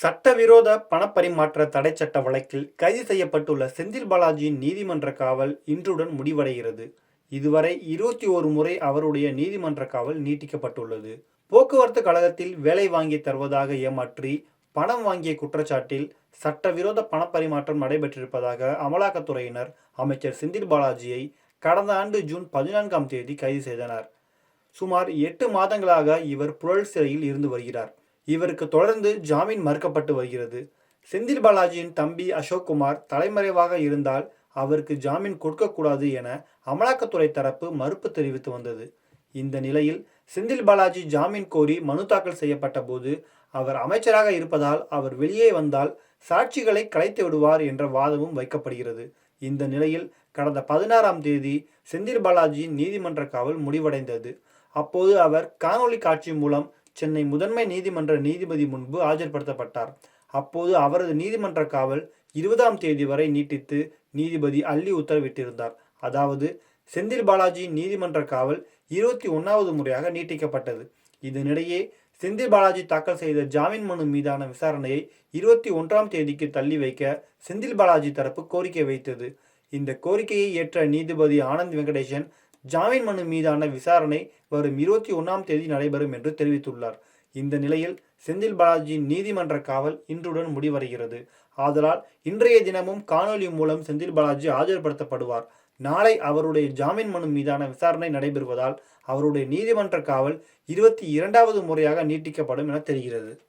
சட்டவிரோத பணப்பரிமாற்ற தடை சட்ட வழக்கில் கைது செய்யப்பட்டுள்ள செந்தில் பாலாஜியின் நீதிமன்ற காவல் இன்றுடன் முடிவடைகிறது. இதுவரை இருபத்தி ஒரு முறை அவருடைய நீதிமன்ற காவல் நீட்டிக்கப்பட்டுள்ளது. போக்குவரத்து கழகத்தில் வேலை வாங்கி தருவதாக ஏமாற்றி பணம் வாங்கிய குற்றச்சாட்டில் சட்டவிரோத பணப்பரிமாற்றம் நடைபெற்றிருப்பதாக அமலாக்கத்துறையினர் அமைச்சர் செந்தில் பாலாஜியை கடந்த ஆண்டு ஜூன் பதினான்காம் தேதி கைது செய்தனர். சுமார் எட்டு மாதங்களாக இவர் புழல் சிறையில் இருந்து வருகிறார். இவருக்கு தொடர்ந்து ஜாமீன் மறுக்கப்பட்டு வருகிறது. செந்தில் பாலாஜியின் தம்பி அசோக்குமார் தலைமறைவாக இருந்தால் அவருக்கு ஜாமீன் கொடுக்கக்கூடாது என அமலாக்கத்துறை தரப்பு மறுப்பு தெரிவித்து வந்தது. இந்த நிலையில் செந்தில் பாலாஜி ஜாமீன் கோரி மனு தாக்கல் செய்யப்பட்ட போது அவர் அமைச்சராக இருப்பதால் அவர் வெளியே வந்தால் சாட்சிகளை கலைத்து விடுவார் என்ற வாதமும் வைக்கப்படுகிறது. இந்த நிலையில் கடந்த பதினாறாம் தேதி செந்தில் பாலாஜியின் நீதிமன்ற காவல் முடிவடைந்தது. அப்போது அவர் காணொலி காட்சி மூலம் சென்னை முதன்மை நீதிமன்ற நீதிபதி முன்பு ஆஜர்படுத்தப்பட்டார். அப்போது அவரது நீதிமன்ற காவல் இருபதாம் தேதி வரை நீட்டித்து நீதிபதி அள்ளி உத்தரவிட்டிருந்தார். அதாவது செந்தில் பாலாஜி நீதிமன்ற காவல் இருபத்தி ஒன்றாவது முறையாக நீட்டிக்கப்பட்டது. இதனிடையே செந்தில் பாலாஜி தாக்கல் செய்த ஜாமீன் மனு மீதான விசாரணையை இருபத்தி ஒன்றாம் தேதிக்கு தள்ளி வைக்க செந்தில் பாலாஜி தரப்பு கோரிக்கை வைத்தது. இந்த கோரிக்கையை ஏற்ற நீதிபதி ஆனந்த் வெங்கடேசன் ஜாமீன் மனு மீதான விசாரணை வரும் இருபத்தி ஒன்றாம் தேதி நடைபெறும் என்று தெரிவித்துள்ளார். இந்த நிலையில் செந்தில் பாலாஜியின் நீதிமன்ற காவல் இன்றுடன் முடிவடைகிறது. ஆதலால் இன்றைய தினமும் காணொலி மூலம் செந்தில் பாலாஜி ஆஜர்படுத்தப்படுவார். நாளை அவருடைய ஜாமீன் மனு மீதான விசாரணை நடைபெறுவதால் அவருடைய நீதிமன்ற காவல் இருபத்தி இரண்டாவது முறையாக நீட்டிக்கப்படும் என தெரிகிறது.